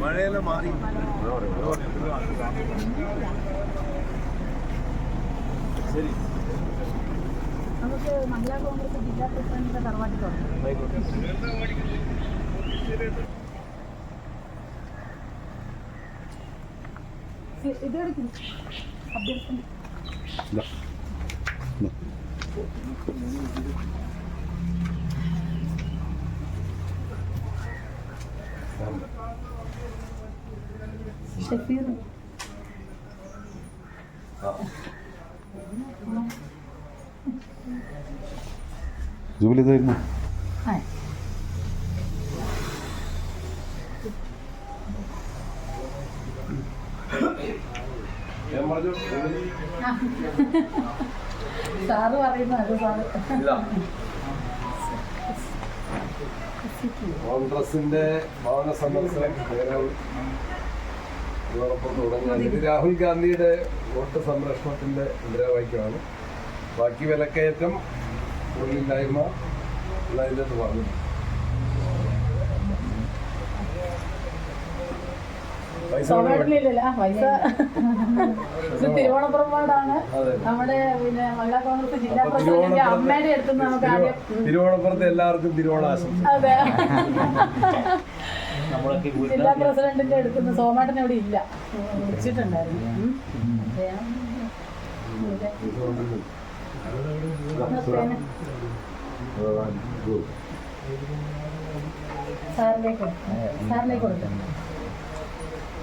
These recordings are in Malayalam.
മഴയെല്ലാം മാറി ശരി. നമുക്ക് മഹിളാ കോൺഗ്രസ് ജില്ലാ പ്രസിഡന്റിന്റെ തറവാട്ടിൽ ഇത് എടുക്കും അഭ്യർത്ഥന ഷഫീർ ജൂബിലി ഇതായിരുന്നു. സാറ് പറയുന്നു അത് സാറ്. കോൺഗ്രസിന്റെ ഭവന സന്ദർശനം കേരളം തുടങ്ങുകയാണ് ഇത് രാഹുൽ ഗാന്ധിയുടെ വോട്ട് സംരക്ഷണത്തിന്റെ മുദ്രാവാക്യമാണ്. ബാക്കി വിലക്കയറ്റം തൊഴിലില്ലായ്മ എന്നതിന്റെ പറഞ്ഞു നമ്മുടെ പിന്നെ മഹിളാ കോൺഗ്രസ് ജില്ലാ പ്രസിഡന്റിന്റെ തിരുവോണപ്പുറത്ത് അമ്മയുടെ അടുത്ത് നിന്ന് നമുക്ക് ആദ്യം തിരുവോ- തിരുവോണപ്പുറത്ത് എല്ലാവർക്കും തിരുവോണാശംസ. അതെ. ജില്ലാ പ്രസിഡന്റിന്റെ അടുത്തുനിന്ന് സോമേട്ടൻ അവിടെ ഇല്ല. വിളിച്ചിട്ടുണ്ടായിരുന്നു. സാറിലേക്ക് സാറിലേക്ക് കൊടുക്കാം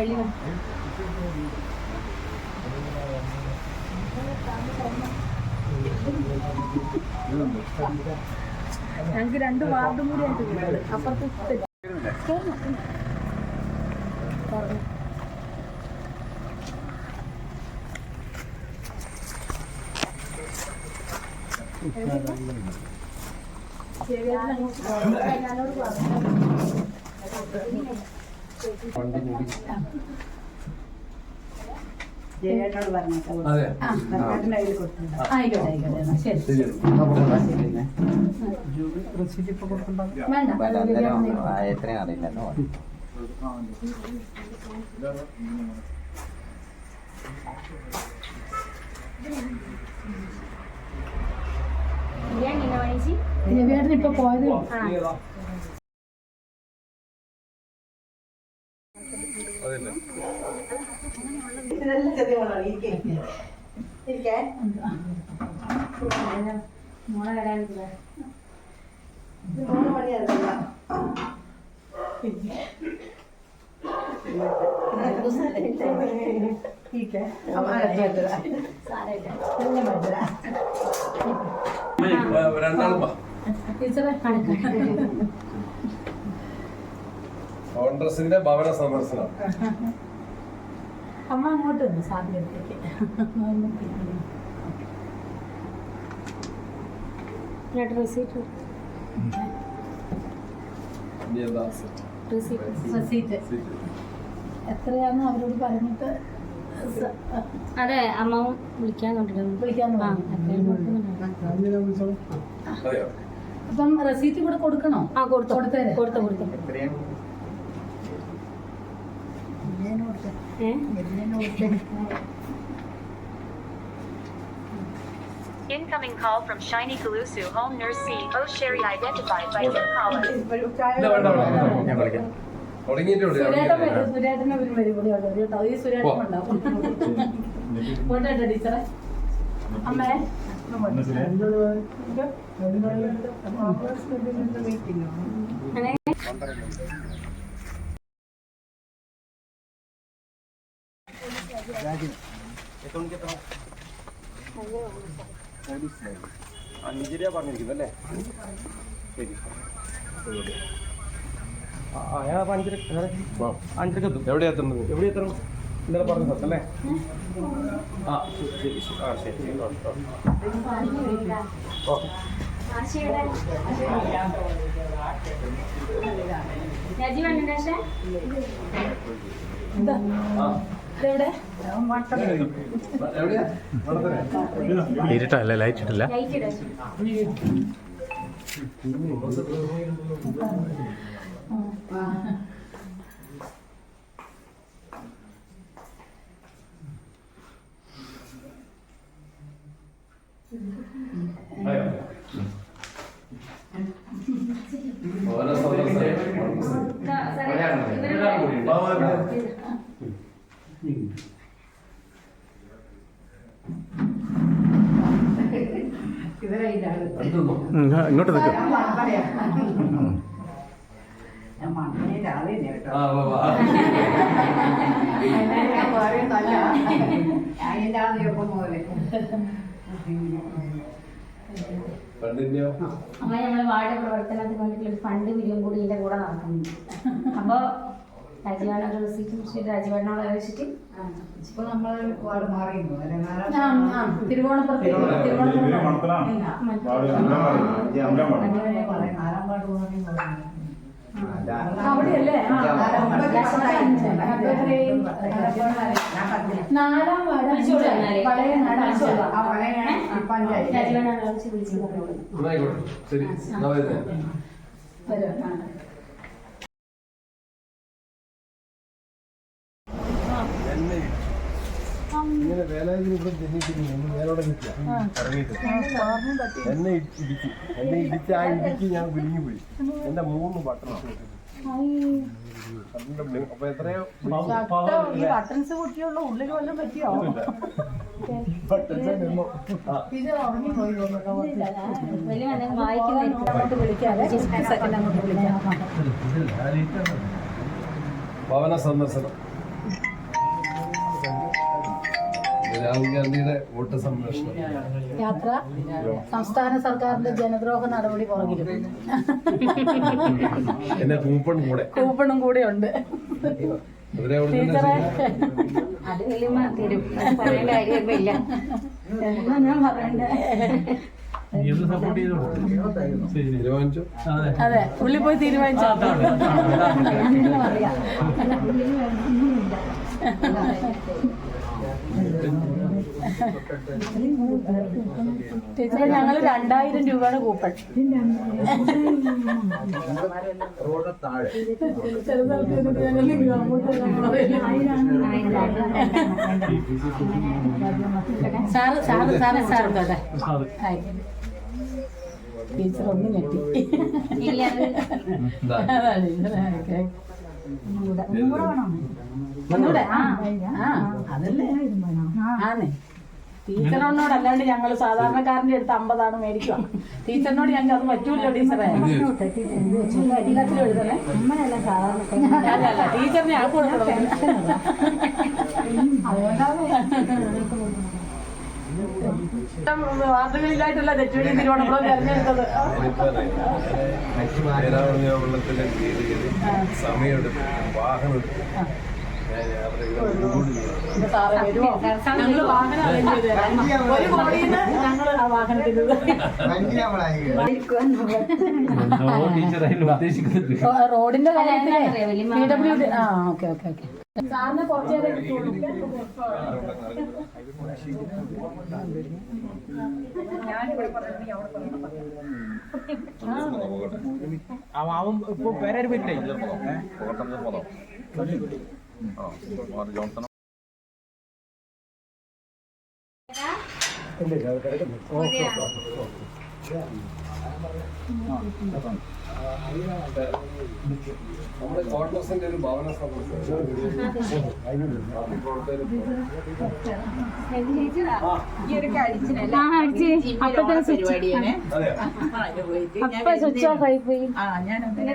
എല്ലാവരും. ഞങ്ങൾക്ക് രണ്ട് വാർഡും കൂടി ആയിട്ട് അപ്പുറത്ത് തെറ്റ്. കേറണം. പറഞ്ഞു. ജയനോട് പറഞ്ഞേക്കാം അതെ. സർക്കാരിന്റെ കയ്യിൽ കൊടുത്തിട്ടുണ്ട് ആയിക്കോട്ടെ ആയിക്കോട്ടെ എന്നാ ശരി. ശരി. വേണ്ട. എത്രയും അറിയില്ലല്ലോ. രവിയേട്ടൻ ഇപ്പൊ പോയത് അതല്ലേ ഇരിക്കേ. ഇരിക്കേ. മോളെ വരാനില്ല മൂന്ന് മണിയായിരുന്നല്ല കോൺഗ്രസിന്റെ ഭവന സന്ദർശനം. അമ്മ അങ്ങോട്ട് വന്നു സാധ്യതയ്ക്ക് റെസീറ്റ് ഇനി എന്താ റെസീറ്റ് എത്രയാന്ന് അവരോട് പറഞ്ഞിട്ട് അതെ അമ്മ വിളിക്കാൻ വിളിക്കാൻ അപ്പം റെസീറ്റ് കൂടെ കൊടുക്കണോ? ആ കൊടുത്തു. കൊടുത്തേ കൊടുത്തു. കൊടുത്തു? ഏ Incoming call from Shiny Kalusu Home Nurse C. Oh, Sherry identified by your caller. ഇല്ല വേണ്ട കേട്ടോ ഈ സുരേട്ടൻ ഉണ്ടാവും പോട്ടെ ടീച്ചറെ അമ്മേ അങ്ങനെ അഞ്ചര പറഞ്ഞിരിക്കുന്നു അല്ലേ ശരി അഞ്ചരക്ക് എത്തും. എവിടെ എത്തുന്നത്? എവിടെ എത്തണം? ഇന്നലെ പറഞ്ഞ സ്ഥലത്തല്ലേ ആ ശരി ആ ശരി ഓക്കെ രാജീവ് ആ. മണത്തനെ ഇരുട്ടല്ല? ലൈറ്റ് ഇട്ടില്ല. ലൈറ്റ് ഇടാ ഓരോ സന്ദർശനം ഇതാ, സാറേ, ഇവരുടെ ഇവരെ ഇതാണ് ഇങ്ങോട്ട് നിൽക്കും ഞാൻ മണ്ണിനെ രാവിലെ കേട്ടോ ആ വാ വാ ഞാൻ പറയുന്നല്ല ഞാൻ എന്റെ ആൾ ചെറുപ്പം പോലെ നിൽക്കും. അമ്മ ഞങ്ങൾ വാർഡ് പ്രവർത്തനത്തിന് വേണ്ടിയിട്ടുള്ള ഒരു ഫണ്ട് പിരിവും കൂടി ഇതിന്റെ കൂടെ നടക്കുന്നുണ്ട് അപ്പൊ രാജീവാണ് റെസിപ്റ്റ് മുഷിട്ട് രാജീവാടിനോട് ആലോചിച്ചിട്ട് ഇപ്പൊ നമ്മൾ ഒരുപാട് മാറിയിരുന്നു തിരുവോണപ്പുറത്ത് അവിടെയല്ലേ നാലാം വാർഡ് പഴയ പഞ്ചായത്ത് രാജീവാണ് വിളിച്ചു പറഞ്ഞോളൂ ആയിക്കോട്ടെ ശരി എന്നാ വരുന്നേ വരും ആ. എന്നെ ഇങ്ങനെ വേലായുധം ഇവിടെ ജനിക്കുന്നു ഞാനവിടെ നിൽക്കുക ഇറങ്ങിയിട്ട്. എന്നെ ഇടിച്ചു. എന്നെ ഇടിച്ച് ആ ഇടിച്ച് ഞാൻ വിളിഞ്ഞു പോയി. എന്റെ മൂന്ന് ബട്ടൺ അപ്പൊ എത്രയോ ബട്ടൺസ് പൊട്ടിയുള്ള ഉള്ളിൽ വല്ലതും പറ്റിയോ? ഇത് ഉറങ്ങിപ്പോയി രാഹുൽ ഗാന്ധിയുടെ വോട്ട് സംരക്ഷണം യാത്ര സംസ്ഥാന സർക്കാരിന്റെ ജനദ്രോഹ നടപടി പുറകിലും കൂപ്പൺ കൂടെ കൂപ്പണും കൂടെ ഉണ്ട് അത് വലിയ തരും പറയേണ്ട കാര്യമൊന്നുമില്ല എന്നാ ഞാൻ പറയണ്ടേ അതെ പുള്ളി പോയി തീരുമാനിച്ചു അങ്ങനെ ടീച്ചറെ ഞങ്ങൾ രണ്ടായിരം രൂപയാണ് coupon. Sir sir sir sir അതെ ടീച്ചർ ഒന്ന് ആ അതല്ലേ? ആണേ ടീച്ചറിനോട് അല്ലാണ്ട് ഞങ്ങൾ സാധാരണക്കാരന്റെ അടുത്ത് അമ്പതാണ് മേടിക്കുക. ടീച്ചറിനോട് ഞങ്ങൾക്ക് അത് പറ്റൂല്ലോ ടീച്ചറെ? അല്ല ടീച്ചറിനെ ആ കൊടുക്കണം? വാർത്തകളിലായിട്ടുള്ള തെറ്റുവഴി തിരുവനന്തപുരം തെരഞ്ഞെടുത്തത്. സമയമെടുത്ത്. വാഹനം റോഡിന്റെ ഡി ആ ഓക്കെ ഓക്കെ ഓക്കെ. സാറിന് കുറച്ചു നേരം കിട്ടുള്ളൂ. അവൻ ഇപ്പൊ പേരാര് പറ്റില്ലേ നമ്മുടെ കോൺഗ്രസിന്റെ ഒരു ഭവന സ്വിച്ച് ഓഫ് ആയി പോയി പിന്നെ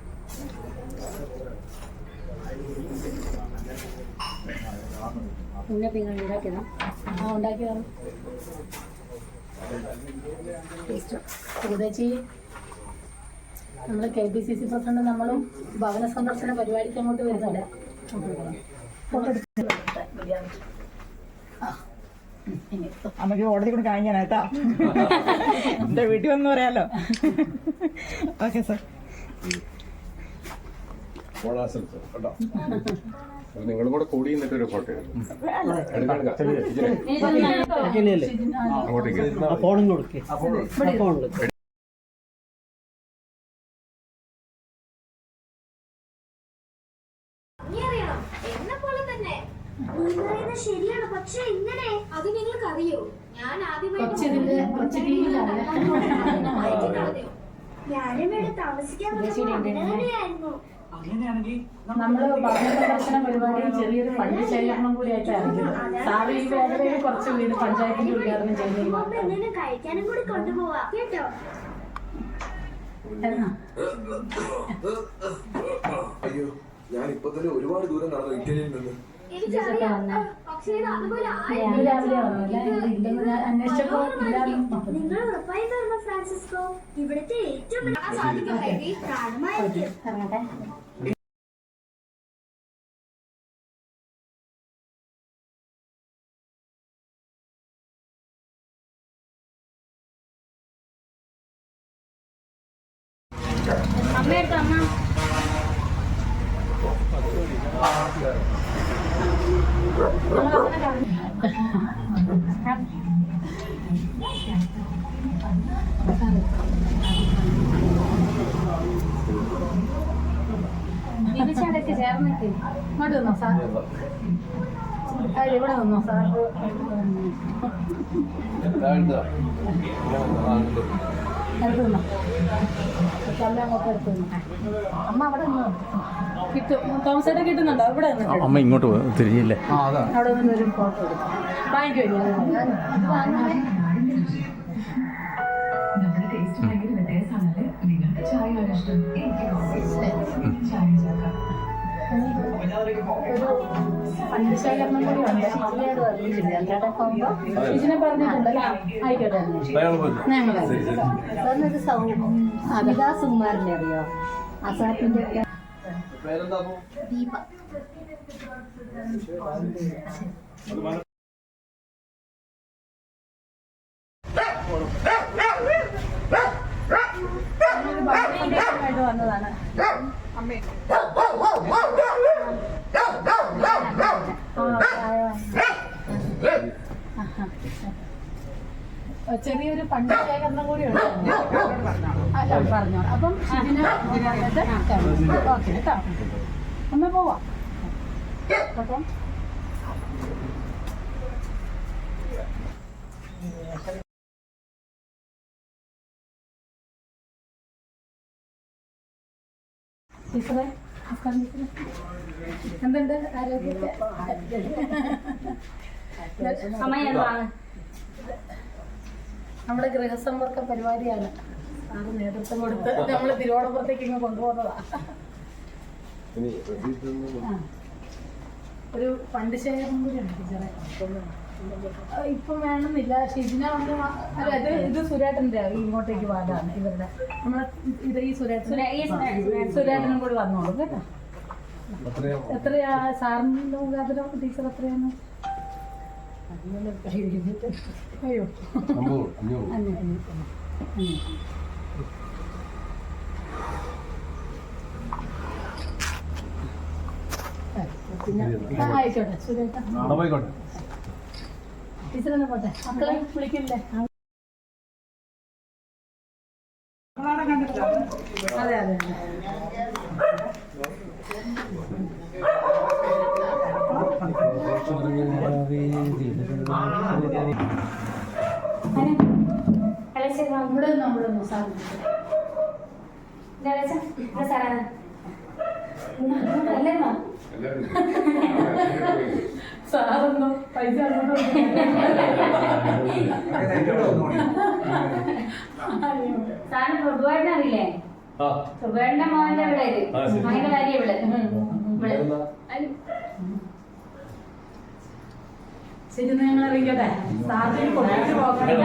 പിന്നെ നിങ്ങൾ ഉണ്ടാക്കിയതാ. ആ ഉണ്ടാക്കിയതാണ് ഏകദേശി നമ്മൾ K P C C president നമ്മളും ഭവന സന്ദർശന പരിപാടിക്ക് അങ്ങോട്ട് വരുന്നുണ്ട്. അമ്മയ്ക്ക് കോടതി കൂടി കാണിക്കാനായിട്ടാ എന്റെ വീട്ടിൽ വന്ന് പറയാലോ. ഓക്കെ സാർ കേട്ടോ. നിങ്ങളും കൂടെ കൂടി നിന്നിട്ട് ഒരു ഫോട്ടോ അങ്ങോട്ടേക്ക്. ശരിയാണ്. പക്ഷെ ഇങ്ങനെ അത് നിങ്ങൾക്ക് അറിയോ? ഞാൻ ടിവിയിലാണ് ഞാനും ഇവിടെ താമസിക്കാൻ തന്നെയായിരുന്നു. നമ്മൾ ഭവന പ്രദർശന പരിപാടി ചെറിയൊരു ഫണ്ട് ശേഖരണം കൂടി ആയിട്ട് ഇറങ്ങിയത് സാറ് ഈ കുറച്ച് വീട് പഞ്ചായത്തിന്റെ ഉദ്ഘാടനം അപ്പൊ ചെയ്യുന്ന എന്തെങ്കിലും കഴിക്കാനും കൂടി കൊണ്ടുപോവാ. കേട്ടോ? അയ്യോ ഞാൻ ഇപ്പൊ തന്നെ ഒരുപാട് ദൂരം നടന്നു ഇറ്റലിയിൽ നിന്ന്. നിങ്ങൾ ഉറപ്പായി ഫ്രാൻസിസ്കോ. ഇവിടുത്തെ ഏറ്റവും സാധിക്കും ഇതിച്ചടക്ക് ചേർന്നിട്ട് ഇങ്ങോട്ട് നിന്നോ സാർ? ആ, ഇവിടെ നിന്നോ സാർ? നിന്നോ അമ്മ അവിടെ നിന്നോ കിട്ടും. തോമസേട്ടൻ കിട്ടുന്നുണ്ടോ? ഇവിടെ നിന്നിട്ട് അമ്മ ഇങ്ങോട്ട് തിരിഞ്ഞില്ലേ? അവിടെ നിന്ന് ഒരു ഫോട്ടോ എടുക്കാം. കൂടി ഉണ്ട് അവരോട് പറഞ്ഞിട്ടില്ല ചേട്ടാ പോകുമ്പോ ഇതിനെ പറഞ്ഞിട്ടുണ്ടല്ലോ ആയിക്കോട്ടെ അറിയോ? അസാപ്പിന്റെ ദീപ. വന്നതാണ്. ആ, ചെറിയൊരു പണ്ട് ശേഖരണം കൂടി ഉണ്ട്. അല്ല പറഞ്ഞോ അപ്പം ഇതിന് കേട്ടോ. ഒന്ന് പോവാം. അപ്പം ടീച്ചറെ നമസ്കാരം ടീച്ചറെ. എന്തുണ്ട് അമ്മ എന്താണ് നമ്മുടെ ഗൃഹസമ്പർക്ക പരിപാടിയാണ്. അത് നേതൃത്വം കൊടുത്ത് നമ്മൾ തിരുവോണപ്പുറത്തേക്ക് ഇങ്ങ് കൊണ്ടുപോകുന്നതാ. ഒരു ഫണ്ട് ശേഖരം കൂടിയാണ് ടീച്ചറെ. ഇപ്പം വേണമെന്നില്ല. ഷിജിന വന്ന് അല്ല ഇത് ഇത് സുരേട്ടന്റെ ഇങ്ങോട്ടേക്ക് വാടാണ് ഇവരുടെ. നമ്മളെ ഇത് ഈ സുരേട്ടൻ. സുരേട്ടനും കൂടി വന്നോളൂ കേട്ടോ. എത്രയാ? സാറിന്റെ മുഖാന്തരം ടീച്ചർ എത്രയാണ്? അയ്യോ. പിന്നെ ആയിക്കോട്ടെ സുരേട്ടാ പോയിക്കോട്ടെ. ടീച്ചറെന്നെ പോട്ടെ? മക്കളെ വിളിക്കില്ലേ? അതെ അതെ അതെ ഇവിടെ നമ്മുടെ സാറിന് സാറാണ് അല്ലേ സാറൊന്നും പൈസ സാറിന് പ്രഭുവായിട്ട് അറിയില്ലേ? പ്രഭുവേട്ടന്റെ മോന്റെ ഇവിടെ. മകന്റെ ഭാര്യ ഇവിടെ ഇവിടെ ഇതെന്താ? ശരി ഞങ്ങൾ അറിയിക്കട്ടെ? സാറിന് കൊണ്ടുപോയി പോകണേ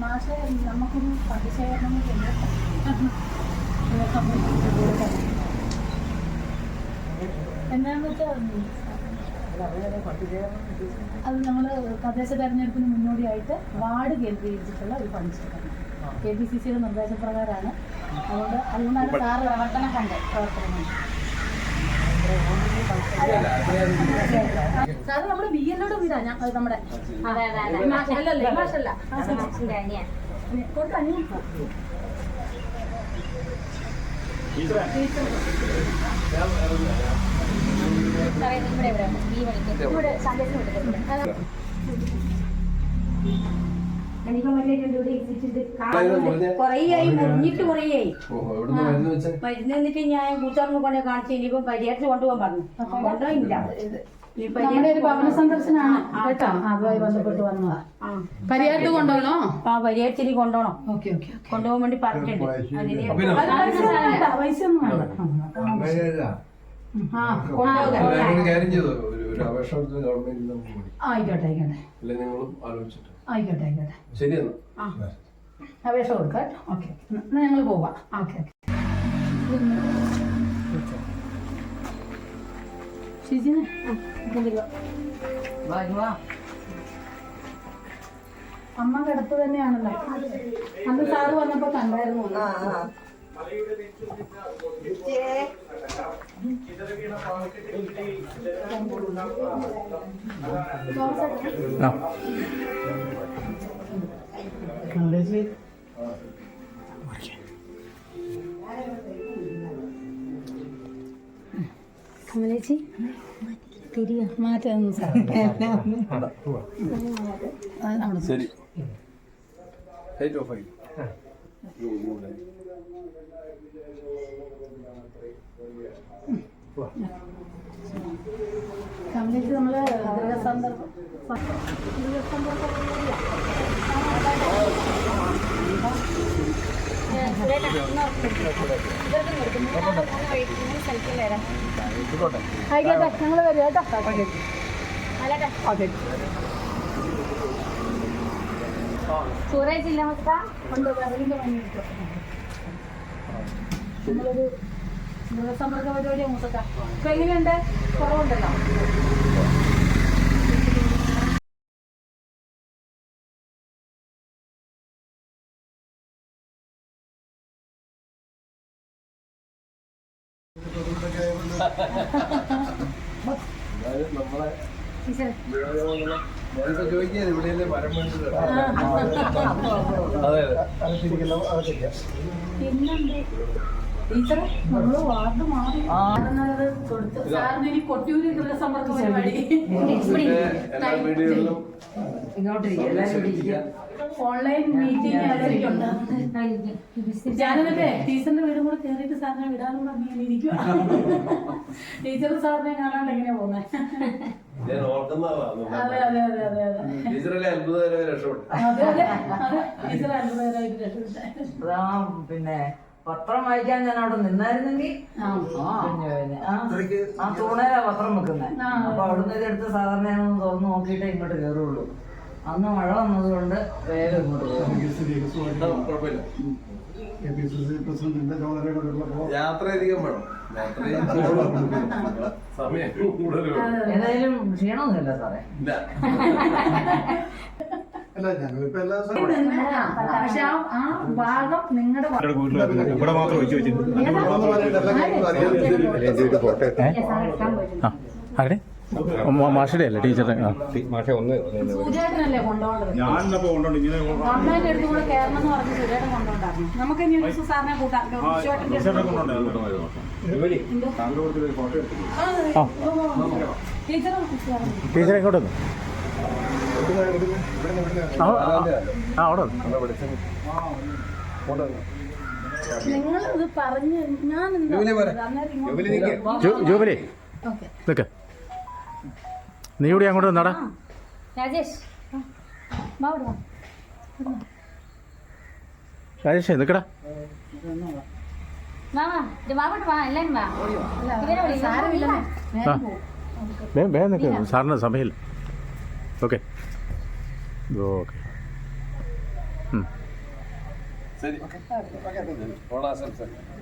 മാഷെ നമുക്കൊരു പ്രതിഷേധം എന്താണെന്ന് വെച്ചാൽ അത് നമ്മൾ തദ്ദേശ തെരഞ്ഞെടുപ്പിന് മുന്നോടിയായിട്ട് വാർഡ് കേന്ദ്രീകരിച്ചിട്ടുള്ള ഒരു പണിഷ്ഠിക്കണം കെ പി സി സിയുടെ നിർദ്ദേശപ്രകാരമാണ്. അതുകൊണ്ട് അതുകൊണ്ടാണ് സാറ് പ്രവർത്തനം കണ്ട് പ്രവർത്തനം സാറ് നമ്മുടെ ബി എല്ലോട് വീടാ ഞാൻ നമ്മുടെ അല്ലല്ലേ മാഷല്ല അനിയൻ സാറേ ഇവിടെ ഇവിടെ. ഈ വഴിക്ക്. ഇവിടെ സന്ദേശം വിട്ടിട്ടുണ്ട് മുറിഞ്ഞിട്ട് കൊറേയായി എവിടുന്ന് മരുന്ന് വെച്ചേ? മരുന്ന് എന്നിട്ട് ഞാൻ കൂത്തുറന്ന് കൊണ്ടേ കാണിച്ചു ഇനിയിപ്പോ പരിഹാരത്തിൽ കൊണ്ടുപോകാൻ പറഞ്ഞു. കൊണ്ടുപോയില്ല. കൊണ്ടുപോകണോ? ആ പരിഹാരത്തിൽ കൊണ്ടുപോകണം. ഓക്കെ ഓക്കെ കൊണ്ടുപോകാൻ വേണ്ടി പറഞ്ഞിട്ടുണ്ട്. പൈസ ഒന്നും ആയിക്കോട്ടെ ആയിക്കോട്ടെ. നിങ്ങളും ആലോചിച്ചിട്ട്? ആയിക്കോട്ടെ ആയിക്കോട്ടെ. ശരിയെന്നാ. അപേക്ഷ കൊടുക്കാം ഓക്കെ എന്നാ ഞങ്ങൾ പോവാം. Okay okay. അമ്മ കിടത്ത് തന്നെയാണല്ലോ. അന്ന് സാറ് വന്നപ്പോ കണ്ടായിരുന്നു. ആ. കമലേച്ചി തിരിയ മാറ്റം സാർ. ശരി. ഹൈറ്റ് ഓഫ് ആയി കമ്മ്യൂണിറ്റി നമ്മൾ ഗൃഹസന്ദർഭം ആയിക്കോട്ടെ ഞങ്ങൾ വരും കേട്ടോ. സൂറേജ് ഇല്ല മൊത്ത കൊണ്ടുപോകാം നമ്മളൊരു ഗൃഹസമ്പർക്ക പരിപാടി മുസക്ക ഇപ്പൊ എങ്ങനെയുണ്ട്? കുറവുണ്ടല്ലോ. പിന്നെന്ത്? ടീച്ചറെ നമ്മൾ വാർഡ് മാറി. കൊടുത്തു സാറിന് ഇനി കൊട്ടിയൂര് ഗൃഹസമ്പർക്ക പരിപാടി. ഓൺലൈൻ മീറ്റിംഗ് ആയിരിക്കുന്നുണ്ട് ഞാനെന്നിട്ടേ ടീച്ചറിന്റെ വീടും കൂടെ കയറിയിട്ട് സാറിനെ വിടാനും പറഞ്ഞു ഇരിക്കുക ടീച്ചർ സാറിനെ കാണാണ്ട് എങ്ങനെയാ പോകുന്നത് ഞാൻ അതെ അതെ അതെ അതെ അതെ. ടീച്ചറല്ലേ അത്ഭുതകരമായി രക്ഷപ്പെട്ടു. അതെ അതെ അതെ. ടീച്ചർ അത്ഭുതകരമായിട്ട് രക്ഷപ്പെട്ടെ. പിന്നെ പത്രം വായിക്കാൻ ഞാൻ അവിടെ നിന്നായിരുന്നെങ്കിൽ ആ. തൂണേലാ പത്രം വെക്കുന്നത്. അപ്പൊ അവിടുന്ന് ഇതെടുത്ത് സാധാരണ ഞാനൊന്ന് തുറന്ന് നോക്കിയിട്ടേ ഇങ്ങോട്ട് കയറുള്ളൂ അന്ന് മഴ വന്നതുകൊണ്ട് വേഗം ഇങ്ങോട്ട് വേണം. സമയം ഏതായാലും ക്ഷീണമൊന്നുമില്ല സാറേ ഇല്ല അല്ല ഞങ്ങളിപ്പോ എല്ലാ പക്ഷെ ആ ആ ഭാഗം നിങ്ങളുടെ ഇവിടെ മാത്രം ഒഴിച്ചു വെച്ചിട്ടുണ്ട് ആ ആരുടെ? മാഷയുടെ അല്ലേ ടീച്ചറെ മാഷെ ഒന്ന് സൂര്യേട്ടനല്ലേ കൊണ്ടുപോകേണ്ടത് ഞാനിപ്പോ കൊണ്ടോണ്ട് ഇങ്ങനെ ഗവൺമെന്റ് അടുത്ത് കൂടെ കയറണം എന്ന് പറഞ്ഞ് നമുക്ക് ഇനി ഒരു ദിവസം സാറിനെ കൂട്ടാം. ചേട്ടന്റെ ടീച്ചർ ടീച്ചറെ ഇങ്ങോട്ട് വന്നു ആ ആ, അവിടെ ജൂബിലി ഓക്കെ. നിൽക്ക് നീ കൂടി അങ്ങോട്ട് നട രാജേഷ്. രാജേഷേ നിൽക്കടാ ഇത് വാ വാ ഇവരെ വിളി. സാരമില്ലെന്നേ ആ വേഗം